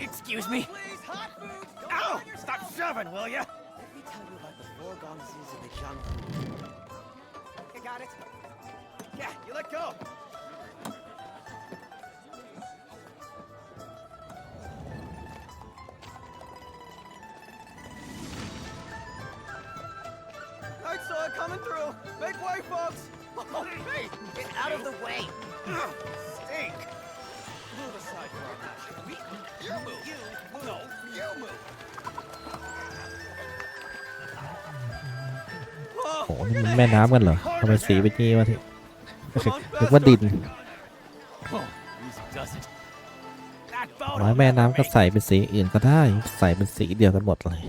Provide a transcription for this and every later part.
Excuse me? Please, hot food! Ow! Stop shoving, will ya? Let me tell you about the four gonzes of the jungle. You got it? Yeah, you let go. I saw it coming through. Make way, folks. Oh, hey, Get out of the way! Ugh, Stink! move aside for a minute. Me? You move! You? No, you move! โอ้โหนี่มันแม่น้ำกันเหรอทำไมสีเป็นงี้วะที่นึกว่าดิน Oh, easy does it. That boat ร้อยแม่น้ำก็ใส่เป็นสีอื่นก็ได้ ใส่เป็นสีเดียวกันหมดเลย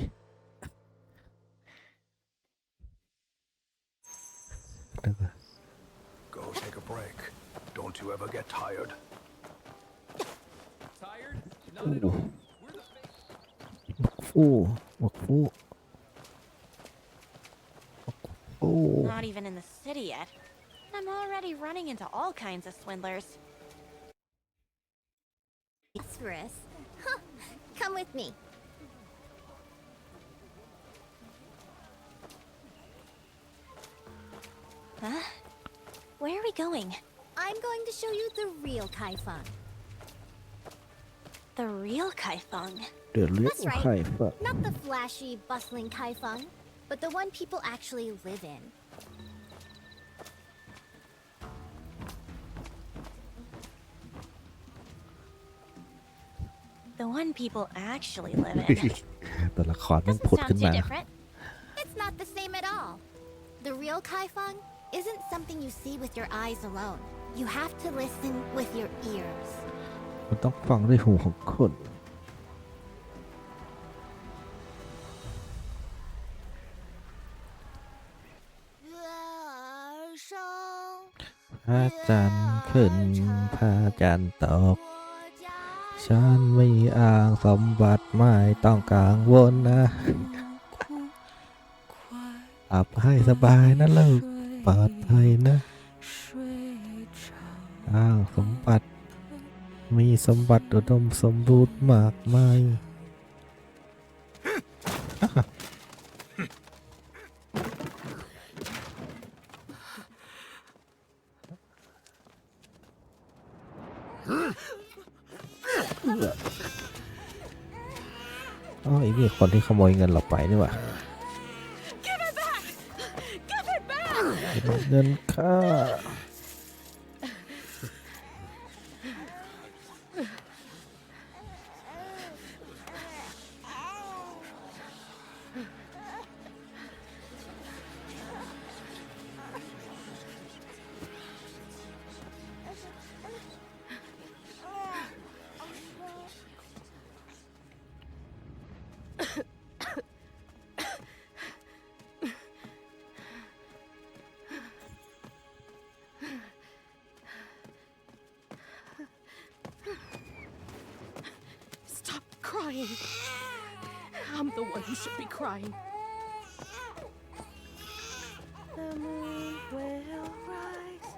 Ooh. Makfu. Makfu. Not even in the city yet. I'm already running into all kinds of swindlers. Phosphorus? Huh. Come with me. Huh? Where are we going? I'm going to show you the real Kaifeng The real Kaifeng. เดือดเลือด That's right. ไข่ฝะ Not the flashy, bustling Kaifeng, but the one people actually live in. The one people actually live in. ตัวละครมัน Doesn't ผุด sound ขึ้น too มา different. It's not the same at all. The real Kaifeng isn't something you see with your eyes alone. You have to listen with your ears. มันต้องฟังด้วยหูของคนพระจันทร์ขึ้นพระจันทร์ตก ฉันมีอ่างสมบัติไม่ต้องกังวลนะอับให้สบายนะลูกปลอดภัยนะ มีสมบัติอุดมสมบูรณ์มากมายอ๋อไอ้นี่คนที่ขโมยเงินเราไปนี่หว่า Give it back! Give it back! เงินค่า crying. I'm the one who should be crying. The moon will rise,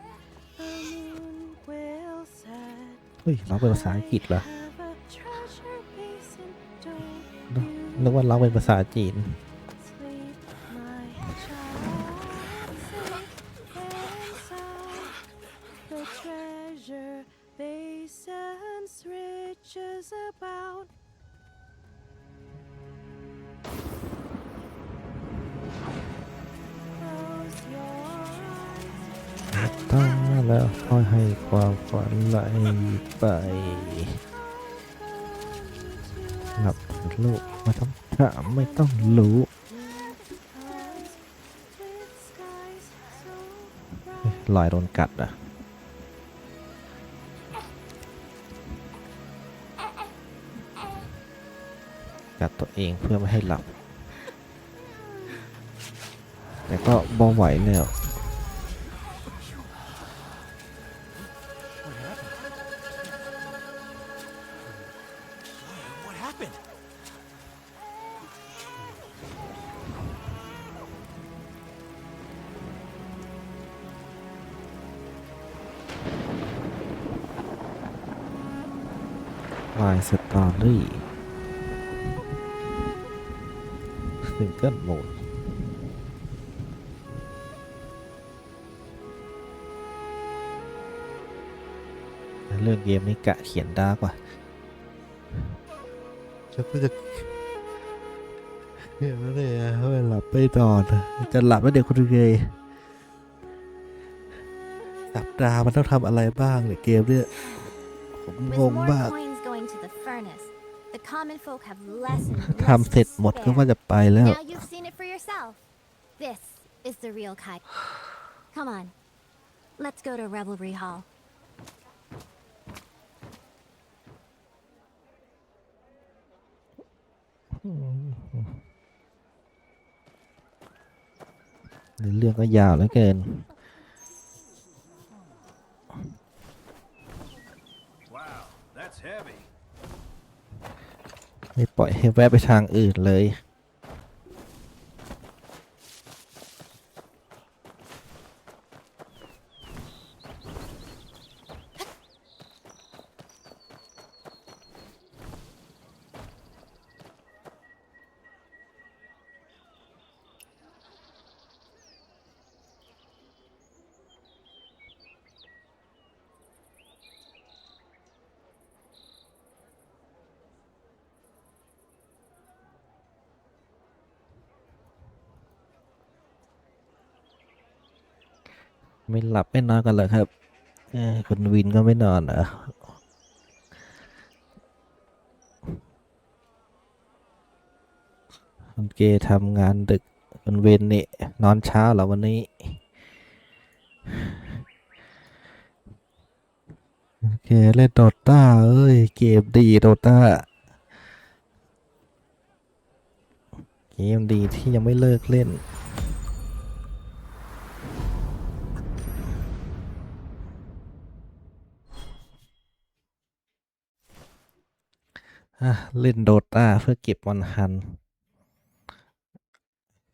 the moon will set. เฮ้ยร้องเป็นภาษาอังกฤษเหรอ Have a treasure basin, don't นึกนึกว่าร้องเป็นภาษาจีน sleep, ฝันไหลไปหลับลูกไม่ต้องถามไม่ต้องรู้ลอยโดนกัดอะกัดตัวเองเพื่อไม่ให้หลับ แต่ก็บ่ไหวแล้ว stupid. Why is it only? Single mode. เลือกเกมนี่กะเขียนดาร์กว่า จะก็จะเห็นแล้วเนี่ยเวลาหลับไปนอนจะหลับแล้วเดี๋ยวคุณเกยสัปดาห์มันต้องทำอะไรบ้างเนี่ยเกมเนี่ยผม With งง more มาก coins going to the furnace, the common folk have less and ทำ less เสร็จ to หมดก็ spare. ว่าจะไปแล้ว Now you've seen it for yourself. This is the real Kai. Come on. Let's go to Revelry Hall. เรื่องก็ยาวเหลือเกิน Wow, that's heavy. ไม่ปล่อยให้แวะไปทางอื่นเลย ไม่หลับไม่นอนกันเลยครับอคุณวินก็ไม่นอนเหรอคุณเกทำงานดึกคุณเวนนี่นอนเช้าเหรอวันนี้โอเคเล่นโดต้าเอ้ย เกมดีโดต้าเกมดีที่ยังไม่เลิกเล่น เล่นโดตาเพื่อเก็บวันฮัน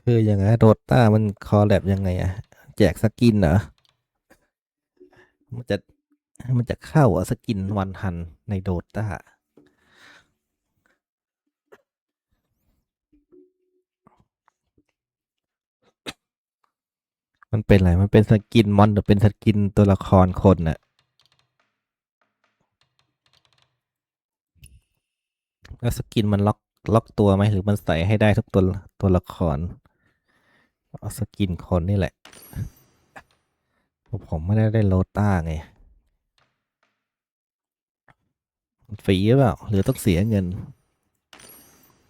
คือยังไงโดตามันคอแลบยังไงอะแจกสกินเหรอ มันจะมันจะเข้าอะสกินวันฮันในโดตามันเป็นอะไร มันเป็นสกินมอนหรือเป็นสกินตัวละครคนน่ะ แล้วสกินมันล็อกล็อกตัวไหมหรือมันใส่ให้ได้ทุกตัวตัวละครเอาสกินคนนี่แหละ ผมไม่ได้ได้โลต้าไงฟรีหรือเปล่า หรือต้องเสียเงิน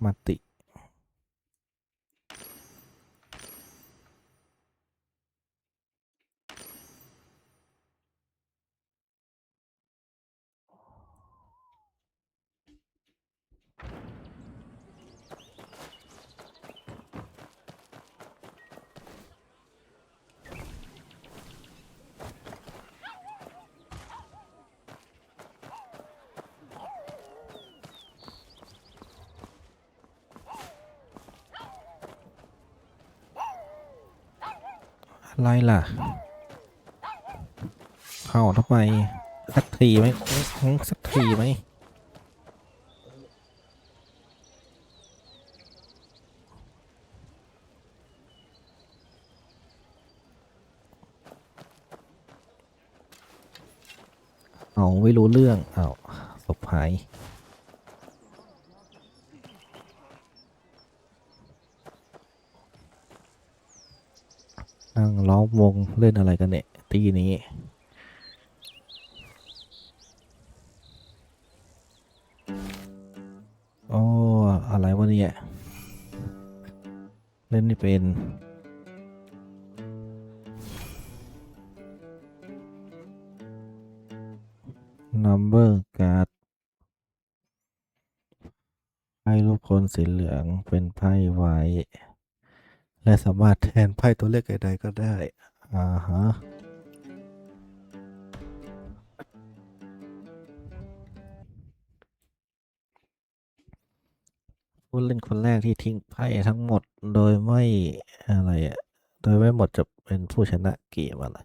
มาติ อะไรล่ะ เข้าทำไมสักทีไหมอื้อสักทีไหมเอาไม่รู้เรื่องเอาศพหาย นั่งล้อมวงเล่นอะไรกันเนี่ยตีนี้โอ้อะไรวะเนี่ยเล่นนี่เป็น number card ไพ่รูปคนสีเหลืองเป็นไพ่ไว้ และสามารถแทนไพ่ตัวเลขใดๆก็ได้ อ่าฮะผู้เล่นคนแรกที่ทิ้งไพ่ทั้งหมดโดยไม่อะไรอะโดยไม่หมดจะเป็นผู้ชนะเกมอะไร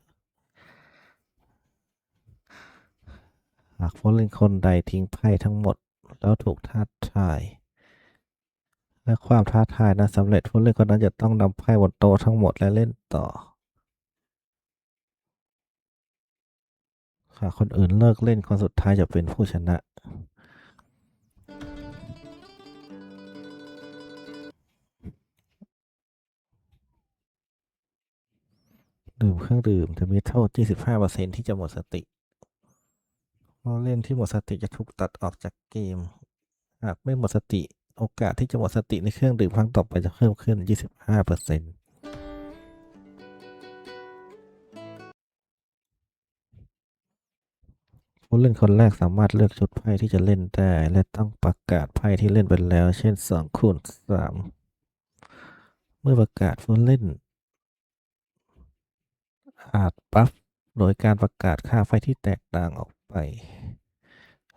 หากผู้เล่นคนใดทิ้งไพ่ทั้งหมดแล้วถูกท้าทาย และความท้าทายนั้นสำเร็จผู้เล่นคนนั้นจะต้องนำไพ่บนโต๊ะทั้งหมดและเล่นต่อหากคนอื่นเลิกเล่นคนสุดท้ายจะเป็นผู้ชนะดื่มเครื่องดื่มจะมีโทษ 25%ที่จะหมดสติผู้เล่นที่หมดสติจะถูกตัดออกจากเกม หากไม่หมดสติ โอกาสที่จะหมดสติในเครื่องดื่มครั้งต่อไปจะเพิ่มขึ้น 25%ผู้เล่นคนแรกสามารถเลือกชุดไพ่ที่จะเล่นได้ และต้องประกาศไพ่ที่เล่นไปแล้ว เช่น2คูณ3เมื่อประกาศผู้เล่น อาจบัฟโดยการประกาศค่าไฟที่แตกต่างออกไป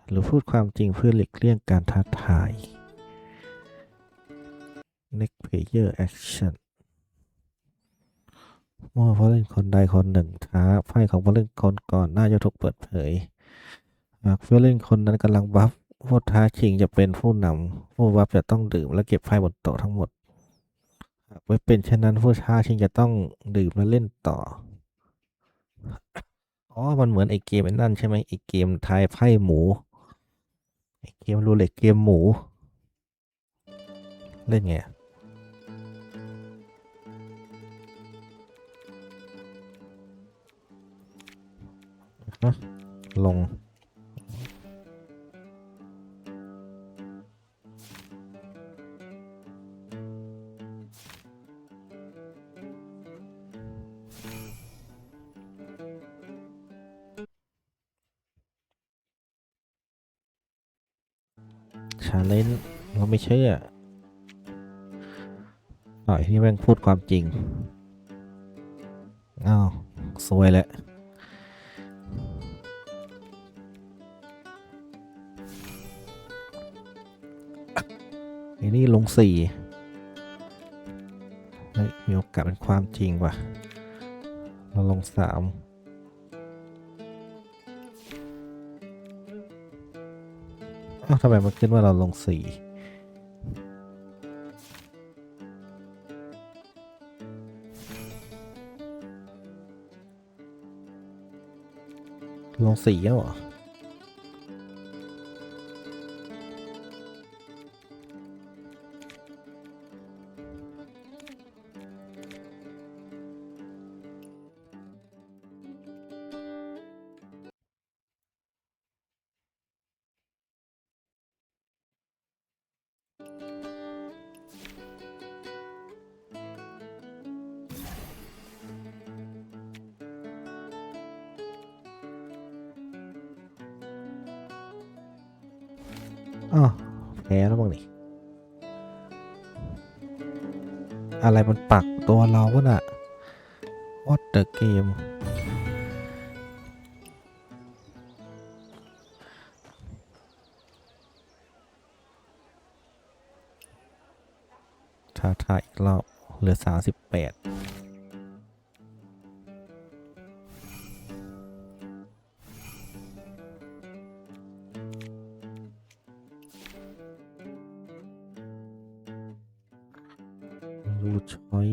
หรือพูดความจริงเพื่อหลีกเลี่ยงการท้าทาย Next Player Action เมื่อผู้เล่นคนใดคนหนึ่งท้าไพ่ของผู้เล่นคนก่อนหน้าจะถูกเปิดเผย หากผู้เล่นคนนั้นกำลังบัฟผู้ท้าชิงจะเป็นผู้นำผู้บัฟจะต้องดื่มและเก็บไพ่บนโต๊ะทั้งหมด หากไม่เป็นเช่นนั้นผู้ท้าชิงจะต้องดื่มและเล่นต่อ อ๋อ มันเหมือนไอเกมนั่นใช่ไหมไอเกมทายไพ่หมูไอเกมรูเล็กเกมหมู เล่นไง อะลง ชาเลนเราไม่เชื่อหน่อยที่แม่งพูดความจริง อ้าว สวยแหล้ว ไอ้นี่ลงสี่เฮ้ยมีโอกาสเป็นความจริงว่ะ เราลงสามเอ้าทำไมมันขึ้นว่าเราลงสี่ลงสี่แล้วเหรอ อ้แพ้แล้วบ้างนี่อะไรมันปักตัวเราวะน่ะ What the game ท้าทายอีกรอบ เหลือสามสิบแปด รูช้อย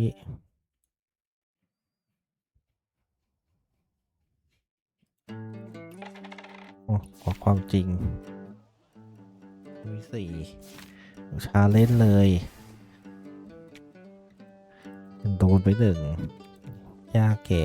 โอ้ขอความจริงมีสี่ชาเล่นเลยโดนไปหนึ่งยาแก่